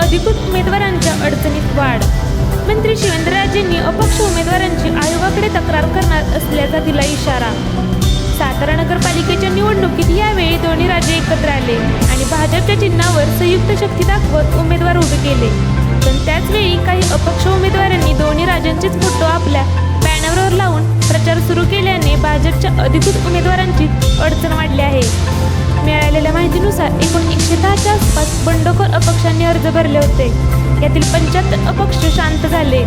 अधिकृत उमेदवारांच्या अडचणीत वाढ. मंत्री शिवेंद्रराजेंनी अपक्ष उमेदवारांची आयोगाकडे तक्रार करणार असल्याचा दिला इशारा. सातारा नगरपालिकेच्या निवडणुकीत यावेळी दोन्ही राजे एकत्र आले आणि भाजपच्या चिन्हावर संयुक्त शक्ती दाखवत उमेदवार उभे केले. पण त्याचवेळी काही अपक्ष उमेदवारांनी दोन्ही राज्यांचेच फोटो आपल्या बॅनरवर लावून प्रचार सुरू केल्याने भाजपच्या अधिकृत उमेदवारांची अडचण वाढली आहे. मिळालेल्या माहितीनुसार एकूण एकशे दहाच्या आसपास बंडखोर अपक्षांनी अर्ज भरले होते. यातील पंच्याहत्तर अपक्ष शांत झाले.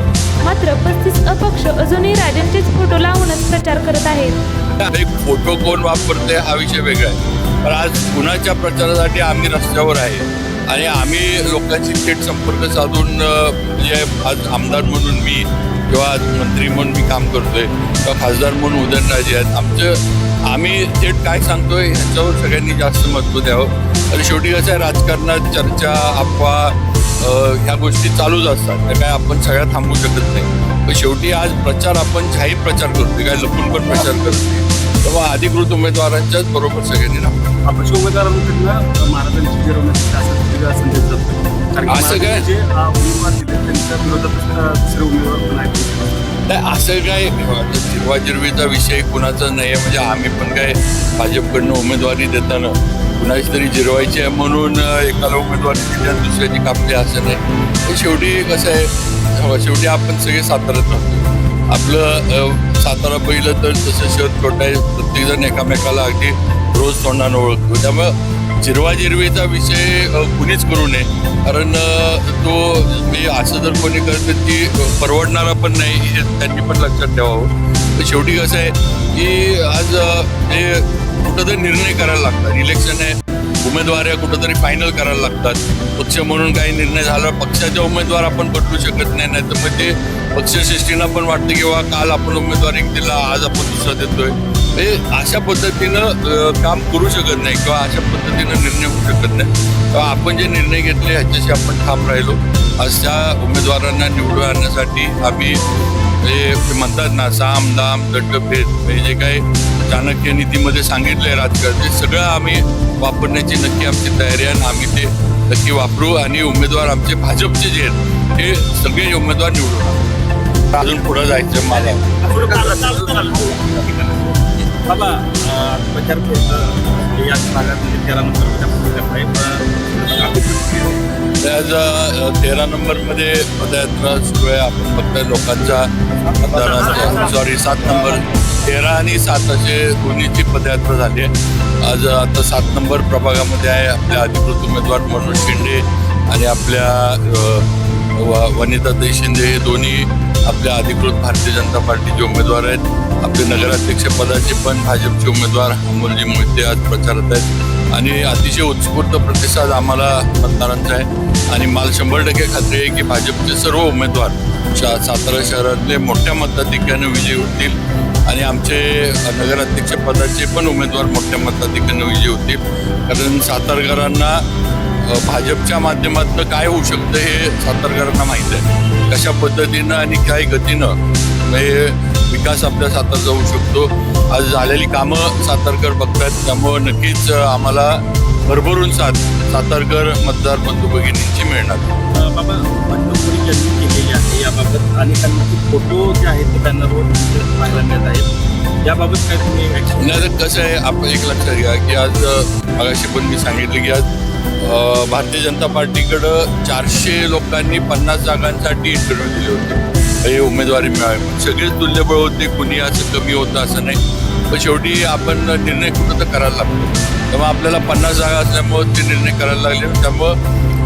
मात्र पस्तीस अपक्ष अजूनही राजांचेच फोटो लावूनच प्रचार करत आहेत. एक फोटो कोण वापरते हा विषय वेगळा आहे. पण आज कुणाच्या प्रचारासाठी आम्ही रस्त्यावर आहे? आणि आम्ही लोकांशी थेट संपर्क साधून जे म्हणजे आज आमदार म्हणून मी किंवा आज मंत्री म्हणून मी काम करतोय किंवा खासदार म्हणून उदयनराजे आहेत. आमचं आम्ही थेट काय सांगतोय ह्याच्यावर सगळ्यांनी जास्त महत्त्व द्यावं. आणि शेवटी कसं आहे राजकारणात चर्चा अफवा ह्या गोष्टी चालूच असतात. त्या काय आपण सगळ्या थांबू शकत नाही. पण शेवटी आज प्रचार आपण जाहीर प्रचार करतोय काय लपून पण प्रचार करतोय तेव्हा अधिकृत उमेदवारांच्याच बरोबर सगळ्यांनी राहतो अपक्ष उमेदवारांकडनं महाराजांची जिरवण्याची शासन वेगळा संदेश जातो कारण की असं काय? महाराजांचे, अ, उमेदवार दिले त्यांच्या विरोधात अ, दुसरे उमेदवार पण आहेत. नाही असं काय? जिरवाजिरवीचा विषय कुणाचा नाही आहे म्हणजे आम्ही पण काय भाजपकडनं उमेदवारी देताना कुणाची तरी जिरवायची आहे म्हणून एकाला उमेदवारी दिली आणि दुसऱ्याची कापली असं नाही. शेवटी कसं आहे शेवटी आपण सगळे साताऱ्यात राहतो. आपलं सातारा पहिलं तर तसं शहर छोटं आहे. प्रत्येकजण एकामेकाला अगदी रोज तोंडानं ओळखतो. त्यामुळं जिरवाजिरवीचा विषय कुणीच करू नये. कारण तो मी असं जर कोणी करते ती परवडणारा पण नाही हे त्यांनी पण लक्षात ठेवावं. तर शेवटी कसं आहे की आज अ, हे कुठंतरी निर्णय करायला लागतात. इलेक्शन आहे. उमेदवाऱ्या कुठंतरी फायनल करायला लागतात. पक्ष म्हणून काही निर्णय झाला पक्षाचे उमेदवार आपण बदलू शकत नाही नाही तर मग ते म्हणजे पक्षश्रेष्ठींना पण वाटतं किंवा काल आपण उमेदवार एक दिला आज आपण दुसरा देतोय. हे अशा पद्धतीनं काम करू शकत नाही किंवा अशा पद्धतीनं निर्णय होऊ शकत नाही. किंवा आपण जे निर्णय घेतले ह्याच्याशी आपण ठाम राहिलो. अशा उमेदवारांना निवडून आणण्यासाठी आम्ही हे ते म्हणतात ना साम दाम दंडभेद हे जे काही चाणक्य नीतीमध्ये सांगितलंय राजकारण ते सगळं आम्ही वापरण्याची नक्की आमची तयारी आहे आम्ही ते नक्की वापरू आणि उमेदवार आमचे भाजपचे जे आहेत ते सगळे उमेदवार निवडू अजून पुढं जायचं मला. बाबा प्रचार या भागात म्हणजे प्रचार त्याच तेरा नंबरमध्ये पदयात्रा सुरू आहे आपण बघतोय लोकांचा. सॉरी सात नंबर. तेरा आणि सात असे दोन्हीची पदयात्रा झाली आहे. आज आता सात नंबर प्रभागामध्ये आहे आपल्या अधिकृत उमेदवार मनोज शिंदे आणि आपल्या अ, व- वनिताताई शिंदे हे दोन्ही आपल्या अधिकृत भारतीय जनता पार्टीचे उमेदवार आहेत. आपले नगराध्यक्ष पदाचे पण भाजपचे उमेदवार अमोलजी मोहिते आज प्रचारात आहेत. आणि अतिशय उत्स्फूर्त प्रतिसाद आम्हाला मतदारांचा आहे. आणि मला शंभर टक्के खात्री आहे की भाजपचे सर्व उमेदवार शा सातारा शहरातले मोठ्या मताधिक्याने विजयी होतील. आणि आमचे नगराध्यक्ष पदाचे पण उमेदवार मोठ्या मताधिक्याने विजयी होतील. कारण सातारकरांना भाजपच्या माध्यमातून काय होऊ शकतं हे सातारकरांना माहीत आहे. कशा पद्धतीनं आणि काय गतीनं हे विकास आपल्या सातारचा होऊ शकतो. आज झालेली कामं सातारकर बघतात त्यामुळं नक्कीच आम्हाला भरभरून साथ सातारकर मतदार बंधू भगिनींची मिळणार. बाबा बंडखोरी ज्यांनी केलेली आहे याबाबत अनेकांचे फोटो जे आहेत ते बॅनरवर पाहायला मिळत आहेत. याबाबत काय तुम्ही कसं आहे आपण एक लक्षात घ्या की आज मगाशी पण मी सांगितलं की आज भारतीय जनता पार्टीकडं चारशे लोकांनी पन्नास जागांसाठी इंटरव्ह्यू दिले होते. हे उमेदवारी मिळावी सगळेच तुल्यबळ होते कुणी असं कमी होतं असं नाही. पण शेवटी आपण निर्णय कुठं तर करायला लागतो. त्यामुळे आपल्याला पन्नास जागा असल्यामुळं ते निर्णय करायला लागले. त्यामुळं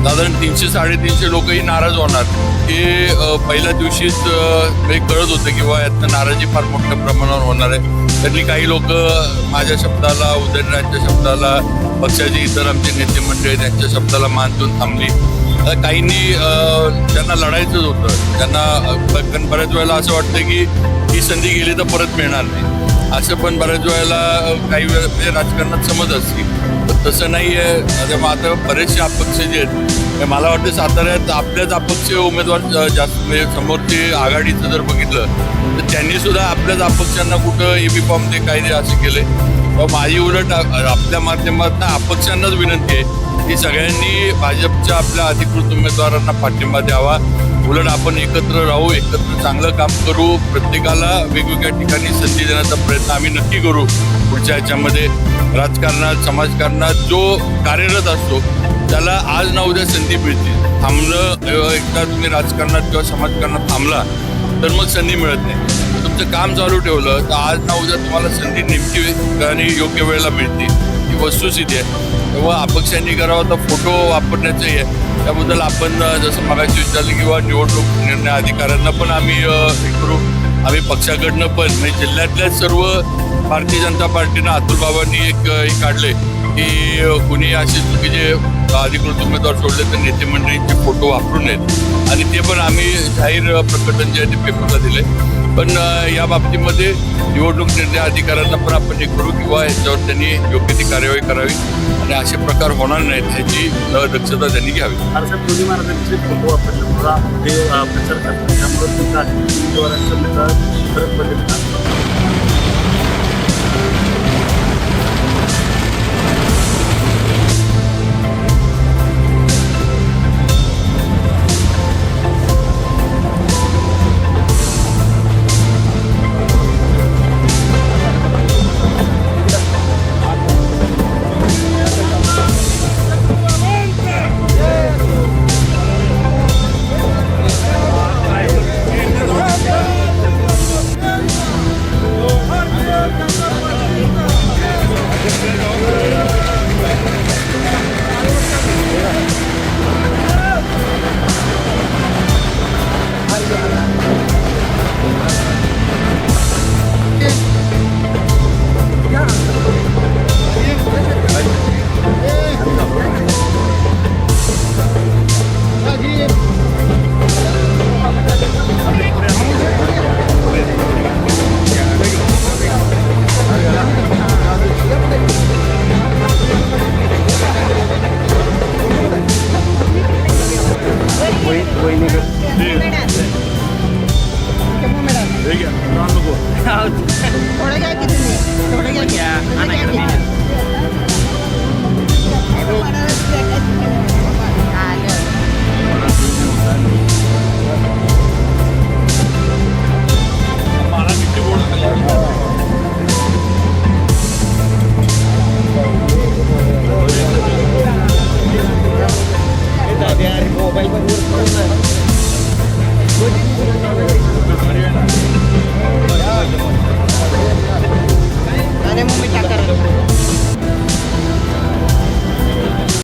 साधारण तीनशे साडेतीनशे लोकही नाराज होणार. हे पहिल्या दिवशीच अ, हे कळत होतं किंवा यातनं नाराजी फार मोठ्या प्रमाणावर होणार आहे. त्यातली काही लोक माझ्या शब्दाला उदयनराजच्या शब्दाला पक्षाचे इतर आमचे नेते मंडळी त्यांच्या शब्दाला मान देऊन थांबली. आता काहींनी त्यांना लढायचंच होतं त्यांना बऱ्याच वेळेला असं वाटतं की ही संधी गेली तर परत मिळणार नाही. असं पण बऱ्याच वेळेला काही वेळ म्हणजे राजकारणात समज असते. तसं नाही आहे मात्र आता बरेचसे अपक्ष जे आहेत मला वाटतं साताऱ्यात आपल्याच अपक्ष उमेदवार जास्त म्हणजे समोरची आघाडीचं जर बघितलं तर त्यांनी सुद्धा आपल्याच अपक्षांना कुठं ए बी फॉर्म ते कायदे असे केले. माझी उलट आपल्या माध्यमातून अपक्षांनाच विनंती आहे. की सगळ्यांनी भाजपच्या आपल्या अधिकृत उमेदवारांना पाठिंबा द्यावा. उलट आपण एकत्र राहू एकत्र चांगलं काम करू. प्रत्येकाला वेगवेगळ्या ठिकाणी संधी देण्याचा प्रयत्न आम्ही नक्की करू. पुढच्या ह्याच्यामध्ये राजकारणात समाजकारणात जो कार्यरत असतो त्याला आज ना उद्या संधी मिळते थांबलं एकदा तुम्ही राजकारणात किंवा समाजकारणात थांबला तर मग संधी मिळत नाही. तुमचं काम चालू ठेवलं तर आज ना उद्या तुम्हाला संधी नेमकी आणि योग्य वेळेला मिळते ही वस्तुस्थिती आहे. तेव्हा अपक्षांनी करावा तर फोटो वापरण्याचं हे. आहे त्याबद्दल आपण जसं मगाशी विचारलं किंवा निवडणूक निर्णय अधिकाऱ्यांना पण आम्ही हे करू. आम्ही पक्षाकडनं पण. म्हणजे जिल्ह्यातल्या सर्व भारतीय जनता पार्टीनं अतुल बाबांनी एक हे काढले की कुणी असे चुकीचे अधिकृत उमेदवार सोडले तर नेते मंडळींचे फोटो वापरू नयेत. आणि ते पण आम्ही जाहीर प्रकटन जे आहे ते पेपरला दिले पण या बाबतीमध्ये निवडणूक निर्णय अधिकाऱ्यांना पण आपण हे करू किंवा याच्यावर त्यांनी योग्य ती कार्यवाही करावी आणि असे प्रकार होणार नाहीत ह्याची दक्षता त्यांनी घ्यावी. दोन्ही महाराजांचे फोटो आपण प्रचार करतात. त्यामुळे